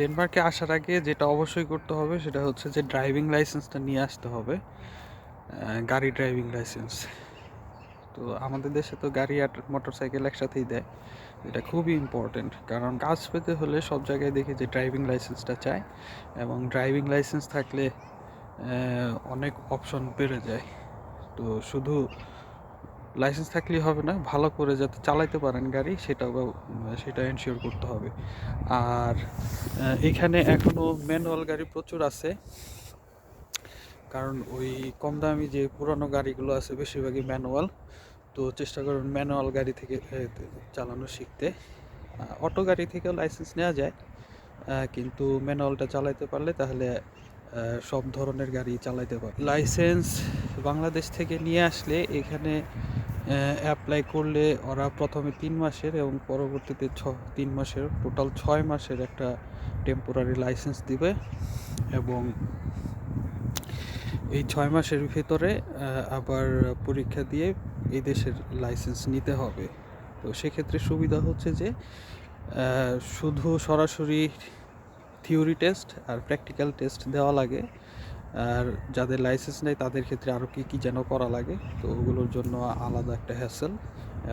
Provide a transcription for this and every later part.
ডেনমার্কে আসার আগে যেটা অবশ্যই করতে হবে সেটা হচ্ছে যে ড্রাইভিং লাইসেন্সটা নিয়ে আসতে হবে গাড়ি ড্রাইভিং লাইসেন্স। তো আমাদের দেশে তো গাড়ি আর মোটরসাইকেল একসাথেই দেয়, এটা খুবই ইম্পর্টেন্ট কারণ কাজ পেতে হলে সব জায়গায় দেখি যে ড্রাইভিং লাইসেন্সটা চায় এবং ড্রাইভিং লাইসেন্স থাকলে অনেক অপশন বেড়ে যায়। তো শুধু লাইসেন্স থাকলেই হবে না, ভালো করে যাতে চালাইতে পারেন গাড়ি, সেটাও সেটা এনশিওর করতে হবে। আর এখানে এখনও ম্যানুয়াল গাড়ি প্রচুর আছে। কারণ ওই কম দামি যে পুরানো গাড়িগুলো আছে, বেশিরভাগই ম্যানুয়াল তো চেষ্টা করবেন ম্যানুয়াল গাড়ি থেকে চালানো শিখতে। অটো গাড়ি থেকেও লাইসেন্স নেওয়া যায়। কিন্তু ম্যানুয়ালটা চালাইতে পারলে তাহলে সব ধরনের গাড়ি চালাইতে পারে লাইসেন্স বাংলাদেশ থেকে নিয়ে আসলে এখানে অ্যাপ্লাই করলে ওরা প্রথমে তিন মাসের এবং পরবর্তীতে ছ, তিন মাসের টোটাল ছয় মাসের একটা টেম্পোরারি লাইসেন্স দিবে। এবং এই ছয় মাসের ভিতরে আবার পরীক্ষা দিয়ে এই দেশের লাইসেন্স নিতে হবে। তো সেক্ষেত্রে সুবিধা হচ্ছে যে শুধু সরাসরি থিওরি টেস্ট আর প্র্যাকটিক্যাল টেস্ট দেওয়া লাগে। আর যাদের লাইসেন্স নেই, তাদের ক্ষেত্রে আরও কী কী যেন করা লাগে, তো ওগুলোর জন্য আলাদা একটা হ্যাসেল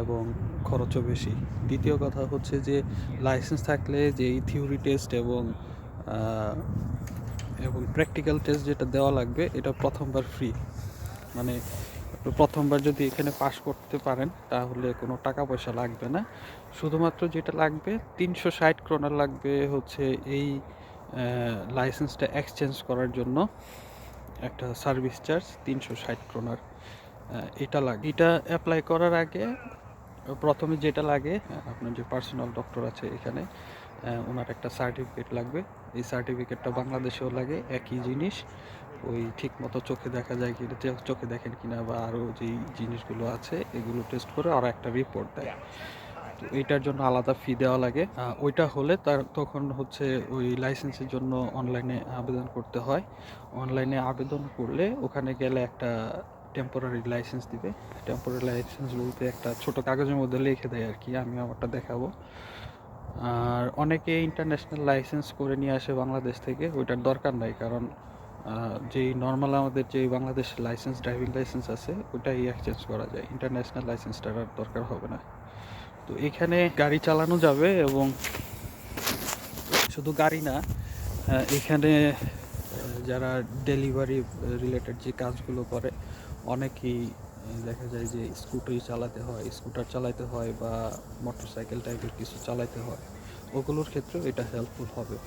এবং খরচও বেশি। দ্বিতীয় কথা হচ্ছে যে লাইসেন্স থাকলে যে এই থিওরি টেস্ট এবং এবং প্র্যাকটিক্যাল টেস্ট যেটা দেওয়া লাগবে, এটা প্রথমবার ফ্রি মানে প্রথমবার যদি এখানে পাশ করতে পারেন, তাহলে কোনো টাকা পয়সা লাগবে না। শুধুমাত্র যেটা লাগবে, তিনশো ষাট ক্রোনার লাগবে হচ্ছে এই লাইসেন্সটা এক্সচেঞ্জ করার জন্য। একটা সার্ভিস চার্জ তিনশো ষাট ক্রোনার। এটা লাগে। এটা অ্যাপ্লাই করার আগে, প্রথমে যেটা লাগে আপনার যে পার্সোনাল ডক্টর আছে এখানে ওনার একটা সার্টিফিকেট লাগবে। এই সার্টিফিকেটটা বাংলাদেশেও লাগে, একই জিনিস। ওই ঠিক মতো চোখে দেখা যায় কি চে- চোখে দেখেন কিনা বা আরও যেই জিনিসগুলো আছে, এগুলো টেস্ট করে আর একটা রিপোর্ট দেয়। তো এইটার জন্য আলাদা ফি দেওয়া লাগে। ওইটা হলে তার তখন হচ্ছে ওই লাইসেন্সের জন্য অনলাইনে আবেদন করতে হয়। অনলাইনে আবেদন করলে ওখানে গেলে একটা টেম্পোরারি লাইসেন্স দিবে। টেম্পোরারি লাইসেন্স বলতে একটা ছোট কাগজের মধ্যে লিখে দেয় আর কি আমি আমারটা দেখাবো। আর অনেকে ইন্টারন্যাশনাল লাইসেন্স করে নিয়ে আসে বাংলাদেশ থেকে, ওইটার দরকার নাই কারণ যেই নর্মাল আমাদের যে বাংলাদেশ লাইসেন্স ড্রাইভিং লাইসেন্স আছে ওটাই এক্সচেঞ্জ করা যায়। ইন্টারন্যাশনাল লাইসেন্সটার আর দরকার হবে না। তো এখানে গাড়ি চালানো যাবে এবং শুধু গাড়ি না এখানে যারা ডেলিভারি রিলেটেড যে কাজগুলো করে, অনেকেই দেখা যায় যে স্কুটারই চালাতে হয় স্কুটার চালাতে হয় বা মোটরসাইকেল টাইপের কিছু চালাতে হয়। ওগুলোর ক্ষেত্রেও এটা হেল্পফুল হবে।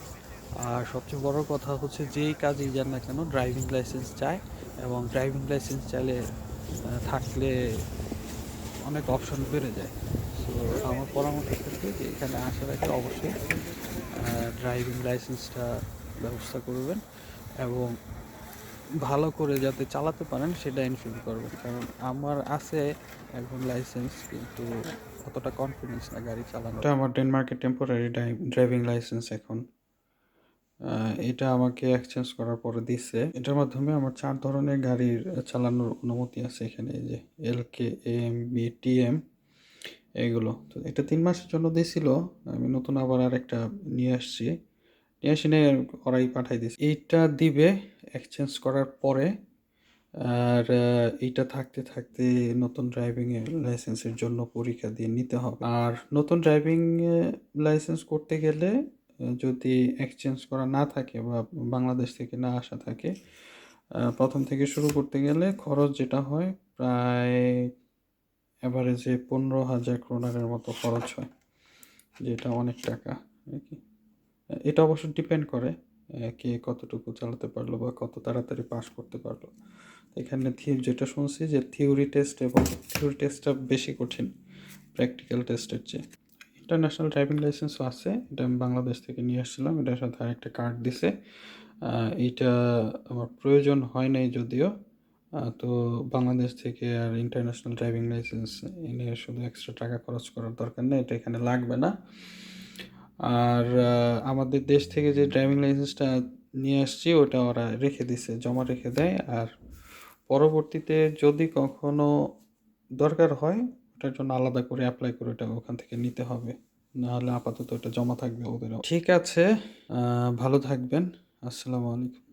আর সবচেয়ে বড় কথা হচ্ছে যেই কাজই যান না কেন ড্রাইভিং লাইসেন্স চায় এবং ড্রাইভিং লাইসেন্স চাইলে থাকলে অনেক অপশন বেড়ে যায়। সো আমার পরামর্শ থাকবে যে এখানে আসার আগে অবশ্যই ড্রাইভিং লাইসেন্সটা ব্যবস্থা করবেন এবং ভালো করে যাতে চালাতে পারেন সেটা ইনশিওর করবেন। কারণ আমার আছে এখন লাইসেন্স কিন্তু অতটা কনফিডেন্স না গাড়ি চালানো এটা আমার ডেনমার্কের টেম্পোরারি ড্রাইভিং লাইসেন্স এখন। এটা আমাকে এক্সচেঞ্জ করার পরে দিচ্ছে এটার মাধ্যমে আমার চার ধরনের গাড়ির চালানোর অনুমতি আছে এখানে যে L K M B T M এগুলো তো এটা তিন মাসের জন্য দিয়েছিল, আমি নতুন আবার আর একটা নিয়ে আসছি। নিয়ে আসি নিয়ে ওরাই পাঠাই দিয়েছে। এইটা দিবে এক্সচেঞ্জ করার পরে, আর এইটা থাকতে থাকতে নতুন ড্রাইভিং লাইসেন্সের জন্য পরীক্ষা দিয়ে নিতে হবে। আর নতুন ড্রাইভিং লাইসেন্স করতে গেলে, যদি এক্সচেঞ্জ করা না থাকে বা বাংলাদেশ থেকে না আসা থাকে প্রথম থেকে শুরু করতে গেলে খরচ যেটা হয় প্রায় অ্যাভারেজে পনেরো হাজার ক্রোনারের মতো খরচ হয়, যেটা অনেক টাকা কি? এটা অবশ্য ডিপেন্ড করে কে কতটুকু চালাতে পারল বা কত তাড়াতাড়ি পাস করতে পারল। এখানে যেটা শুনছি যে থিওরি টেস্ট এবং থিওরি টেস্টটা বেশি কঠিন প্র্যাকটিক্যাল টেস্টের চেয়ে। ইন্টারন্যাশনাল ড্রাইভিং লাইসেন্সও আছে, এটা আমি বাংলাদেশ থেকে নিয়ে আসছিলাম, এটার সাথে আরেকটা কার্ড দিছে। এইটা আমার প্রয়োজন হয় নাই যদিও তো বাংলাদেশ থেকে আর ইন্টারন্যাশনাল ড্রাইভিং লাইসেন্স এনে শুধু এক্সট্রা টাকা খরচ করার দরকার নেই, এটা এখানে লাগবে না। আর আমাদের দেশ থেকে যে ড্রাইভিং লাইসেন্সটা নিয়ে আসছি, ওটা ওরা রেখে দিছে, জমা রেখে দেয়। আর পরবর্তীতে যদি কখনো দরকার হয়, ওটার জন্য আলাদা করে অ্যাপ্লাই করে ওটা ওখান থেকে নিতে হবে। নাহলে আপাতত ওটা জমা থাকবে ওদেরও ঠিক আছে ভালো থাকবেন। আসসালামু আলাইকুম।